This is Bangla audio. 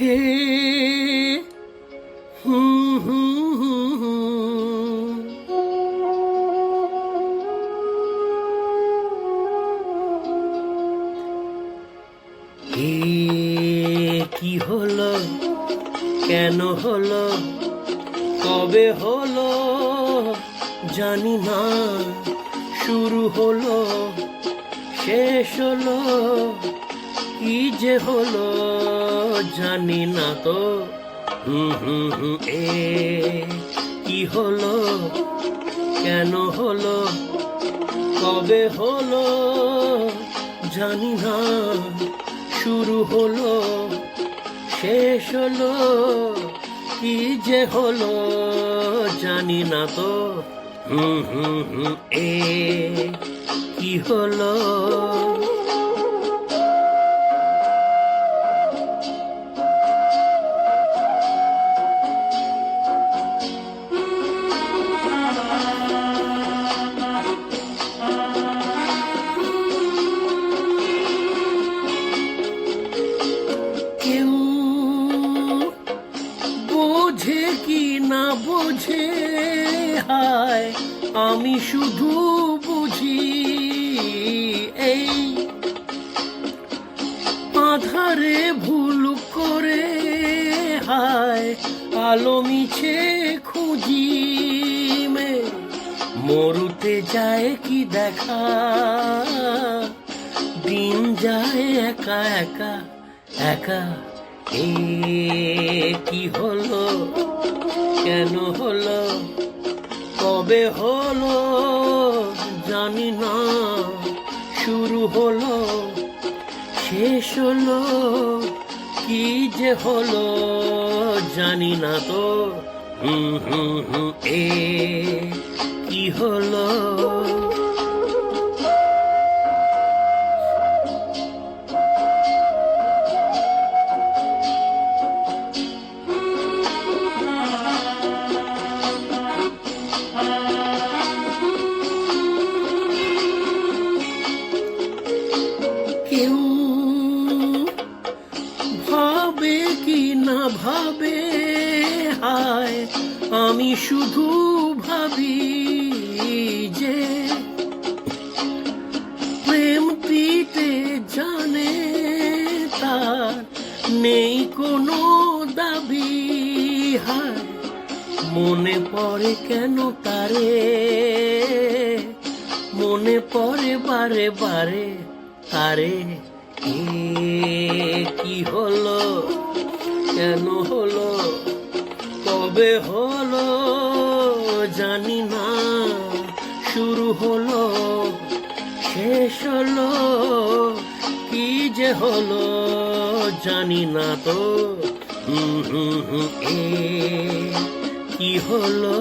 হে হুম হুম কি হলো? কেন হলো? কবে হলো? জানি না। শুরু হলো, শেষ হলো। কি যে হলো জানি না তো। এ কি হলো? কেন হলো? কবে হলো? জানি না। শুরু হলো, শেষ হলো, কি যে হলো জানি না তো। এ কি হলো? হায় আমি শুধু বুঝি এই আধারে ভুল করে হায়, আলো মিছে খুঁজি মে। মরুতে যায় কি দেখা, দিন যায় একা একা একা। এ কি হলো? কেন কবে হলো জানি না। শুরু হলো, শেষ হলো, কি যে হলো জানি না তো। হুম হুম হুম, এ কি হলো? ভাবে, হায়, আমি শুধু ভাবি যে প্রেম দিতে জানে তার নেই কোনো দাবি, হায়, মনে পড়ে কেন তারে? মনে পড়ে বারে বারে এ কি হলো? কেন হলো? কবে হলো জানি না। শুরু হলো, শেষ হলো, কি যে হলো জানি না তো। কি হলো?